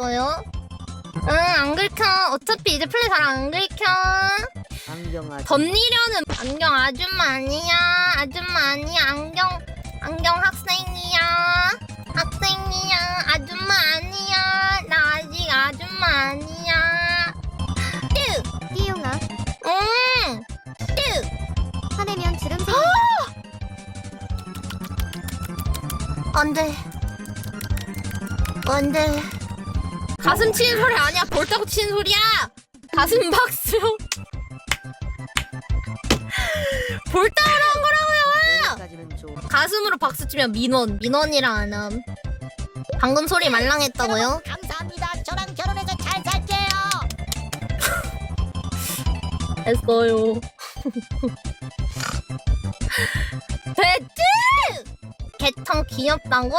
긁었어요? 응, 안 긁혀. 어차피 이제 플레이 잘 안 긁혀. 안경아 덧니려는 안경 아줌마 아니야. 아줌마 아니야. 안경, 안경 학생이야. 학생이야. 아줌마 아니야. 나 아직 아줌마 아니야. 뚜! 띠용아 응! 뚜! 화내면 주름 생긴다 안 돼. 안 돼. 가슴 치는 소리 아니야. 볼따고 치는 소리야. 가슴 박수. 볼따구로 한 거라고요. 가슴으로 박수 치면 민원. 민원이랑 안 함. 방금 소리 말랑했다고요? 감사합니다 저랑 결혼해서 잘 살게요 했어요. 배트! 개청 귀엽다고?